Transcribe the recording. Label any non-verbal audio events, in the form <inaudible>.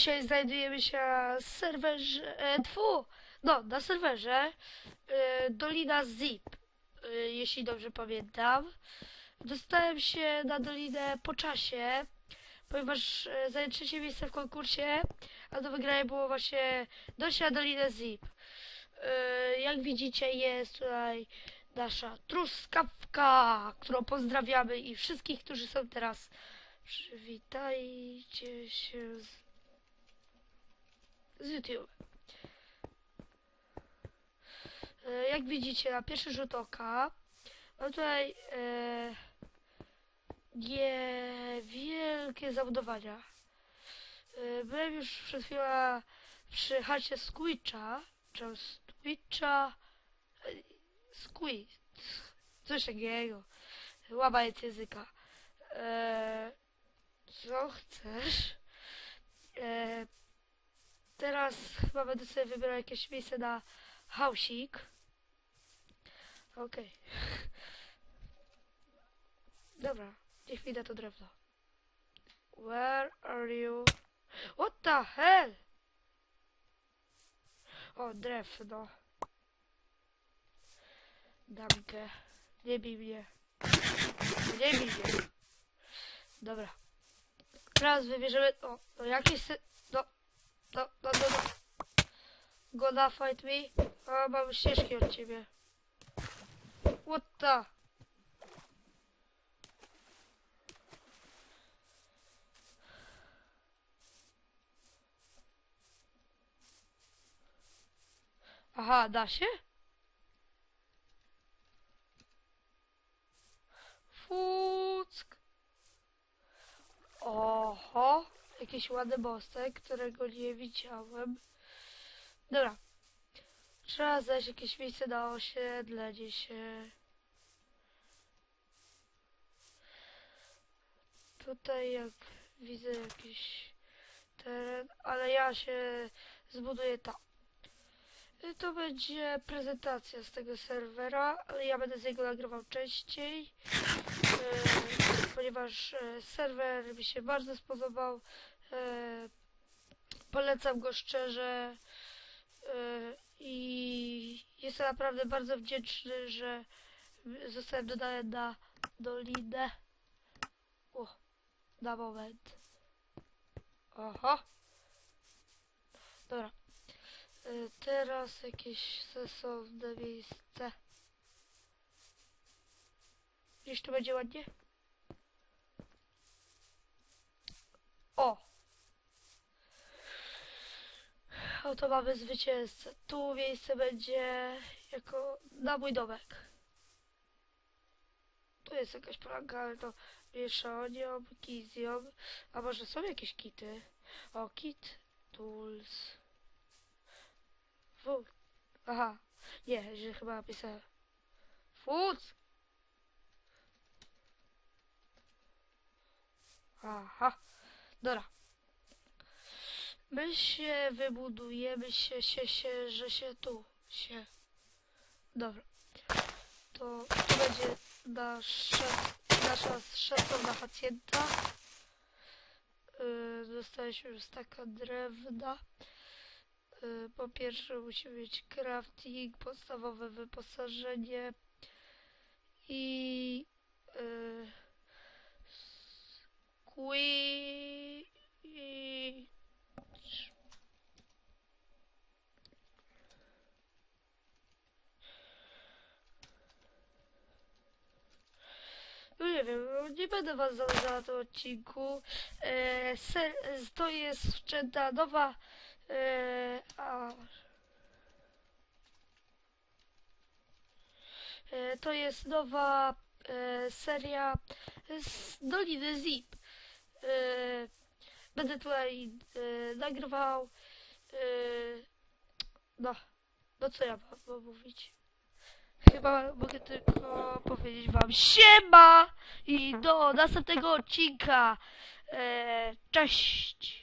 Dzisiaj znajdujemy się na serwerze, e, tfu, no, na serwerze e, Dolina Zip, e, jeśli dobrze pamiętam. Dostałem się na Dolinę po czasie, ponieważ e, zająłem trzecie miejsce w konkursie, a do wygrania było właśnie dojść na Dolinę Zip. E, jak widzicie jest tutaj nasza truskawka, którą pozdrawiamy i wszystkich, którzy są teraz. Przywitajcie się z, z YouTube. E, Jak widzicie na pierwszy rzut oka mam tutaj e, niewielkie zabudowania. E, byłem już przed chwilą przy chacie Squitcha, czy Squitcha, Squid, coś takiego. Łamając języka. E, co chcesz? Teraz chyba będę sobie wybierał jakieś miejsce na hausik. Okej. <laughs> Dobra, niech mi da to drewno. Where are you? What the hell? O, drewno. Damkę. Nie bij mnie. Nie bij mnie. Dobra. Teraz wybierzemy... O, no jakieś... sy- No, no, no, no, no. Gonna fight me? O, mam ścieżki od ciebie. What the? Aha, da się? Fuck. Oho, jakiś ładny mostek, którego nie widziałem. Dobra. Trzeba znaleźć jakieś miejsce na osiedlenie się. Tutaj jak widzę jakiś teren, ale ja się zbuduję tam. To będzie prezentacja z tego serwera, ja będę z niego nagrywał częściej, e, ponieważ e, serwer mi się bardzo spodobał. E, polecam go szczerze e, i jestem naprawdę bardzo wdzięczny, że zostałem dodany na Dolinę. O, na moment. Oho. Dobra. Y, Teraz jakieś sensowne miejsce. Gdzieś tu będzie ładnie? O! Oto mamy zwycięzcę. Tu miejsce będzie jako na mój domek. Tu jest jakaś planka, ale to mieszanią, kizją. A może są jakieś kity? O, kit, tools. Food. Aha. Nie, że chyba napisałem. Food. Aha. Dobra. My się wybudujemy się, się, się, że się tu, się. Dobra. To, to będzie nasza, nasza szacowna pacjenta. Yy, dostaliśmy już taka drewna. Y, Po pierwsze musi mieć crafting, podstawowe wyposażenie i y, squee i no nie wiem, nie będę was zanudzała na tym odcinku. E, ser, to jest wszczęta nowa e, a, e, to jest nowa e, seria z Doliny Zip. E, będę tutaj e, nagrywał. E, no, no co ja mam, mam mówić? Chyba mogę tylko powiedzieć wam siema i do następnego odcinka. E, cześć!